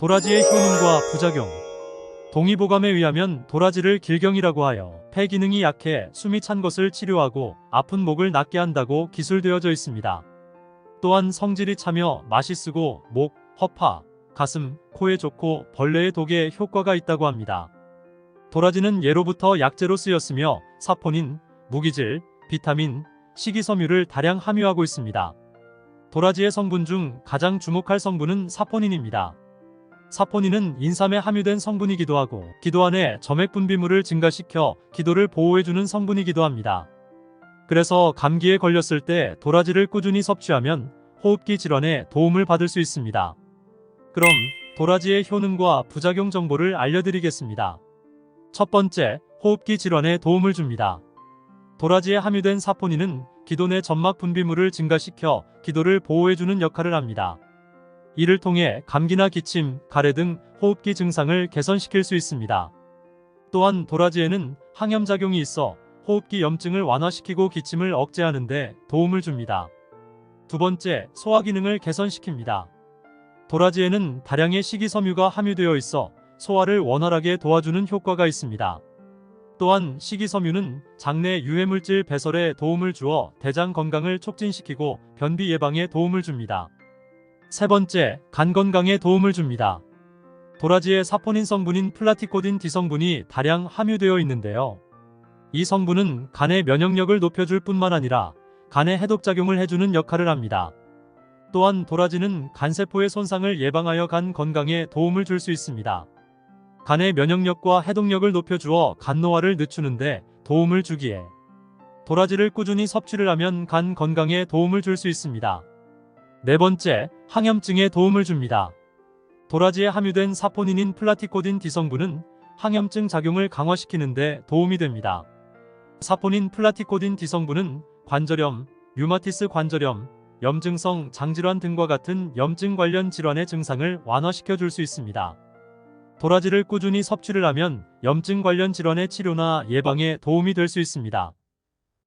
도라지의 효능과 부작용 동의보감에 의하면 도라지를 길경이라고 하여 폐 기능이 약해 숨이 찬 것을 치료하고 아픈 목을 낫게 한다고 기술되어져 있습니다. 또한 성질이 차며 맛이 쓰고 목, 허파, 가슴, 코에 좋고 벌레의 독에 효과가 있다고 합니다. 도라지는 예로부터 약재로 쓰였으며 사포닌, 무기질, 비타민, 식이섬유를 다량 함유하고 있습니다. 도라지의 성분 중 가장 주목할 성분은 사포닌입니다. 사포닌은 인삼에 함유된 성분이기도 하고 기도 안에 점액 분비물을 증가시켜 기도를 보호해주는 성분이기도 합니다. 그래서 감기에 걸렸을 때 도라지를 꾸준히 섭취하면 호흡기 질환에 도움을 받을 수 있습니다. 그럼 도라지의 효능과 부작용 정보를 알려드리겠습니다. 첫 번째, 호흡기 질환에 도움을 줍니다. 도라지에 함유된 사포닌은 기도 내 점막 분비물을 증가시켜 기도를 보호해주는 역할을 합니다. 이를 통해 감기나 기침, 가래 등 호흡기 증상을 개선시킬 수 있습니다. 또한 도라지에는 항염작용이 있어 호흡기 염증을 완화시키고 기침을 억제하는 데 도움을 줍니다. 두 번째, 소화 기능을 개선시킵니다. 도라지에는 다량의 식이섬유가 함유되어 있어 소화를 원활하게 도와주는 효과가 있습니다. 또한 식이섬유는 장내 유해물질 배설에 도움을 주어 대장 건강을 촉진시키고 변비 예방에 도움을 줍니다. 세 번째, 간 건강에 도움을 줍니다. 도라지의 사포닌 성분인 플라티코딘 D성분이 다량 함유되어 있는데요. 이 성분은 간의 면역력을 높여줄 뿐만 아니라 간에 해독작용을 해주는 역할을 합니다. 또한 도라지는 간세포의 손상을 예방하여 간 건강에 도움을 줄 수 있습니다. 간의 면역력과 해독력을 높여주어 간노화를 늦추는데 도움을 주기에 도라지를 꾸준히 섭취를 하면 간 건강에 도움을 줄 수 있습니다. 네 번째, 항염증에 도움을 줍니다. 도라지에 함유된 사포닌인 플라티코딘 D성분은 항염증 작용을 강화시키는데 도움이 됩니다. 사포닌 플라티코딘 D성분은 관절염, 류마티스 관절염, 염증성 장질환 등과 같은 염증 관련 질환의 증상을 완화시켜 줄 수 있습니다. 도라지를 꾸준히 섭취를 하면 염증 관련 질환의 치료나 예방에 도움이 될 수 있습니다.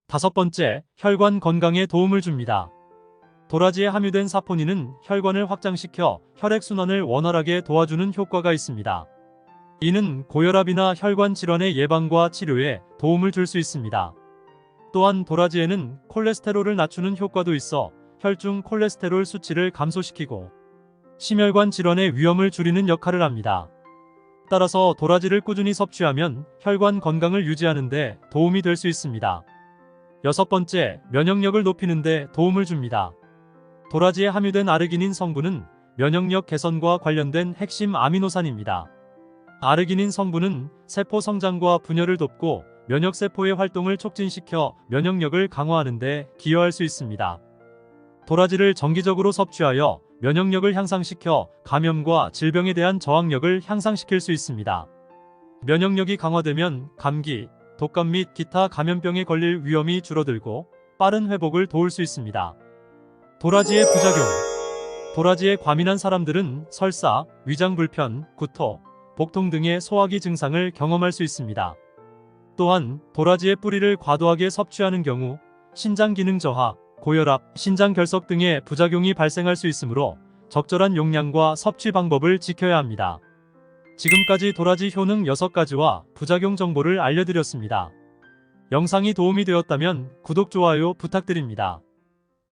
다섯 번째, 혈관 건강에 도움을 줍니다. 도라지에 함유된 사포닌은 혈관을 확장시켜 혈액순환을 원활하게 도와주는 효과가 있습니다. 이는 고혈압이나 혈관 질환의 예방과 치료에 도움을 줄 수 있습니다. 또한 도라지에는 콜레스테롤을 낮추는 효과도 있어 혈중 콜레스테롤 수치를 감소시키고 심혈관 질환의 위험을 줄이는 역할을 합니다. 따라서 도라지를 꾸준히 섭취하면 혈관 건강을 유지하는 데 도움이 될 수 있습니다. 여섯 번째, 면역력을 높이는 데 도움을 줍니다. 도라지에 함유된 아르기닌 성분은 면역력 개선과 관련된 핵심 아미노산입니다. 아르기닌 성분은 세포 성장과 분열을 돕고 면역세포의 활동을 촉진시켜 면역력을 강화하는 데 기여할 수 있습니다. 도라지를 정기적으로 섭취하여 면역력을 향상시켜 감염과 질병에 대한 저항력을 향상시킬 수 있습니다. 면역력이 강화되면 감기, 독감 및 기타 감염병에 걸릴 위험이 줄어들고 빠른 회복을 도울 수 있습니다. 도라지의 부작용 도라지에 과민한 사람들은 설사, 위장 불편, 구토, 복통 등의 소화기 증상을 경험할 수 있습니다. 또한 도라지의 뿌리를 과도하게 섭취하는 경우 신장 기능 저하, 고혈압, 신장 결석 등의 부작용이 발생할 수 있으므로 적절한 용량과 섭취 방법을 지켜야 합니다. 지금까지 도라지 효능 6가지와 부작용 정보를 알려드렸습니다. 영상이 도움이 되었다면 구독, 좋아요 부탁드립니다.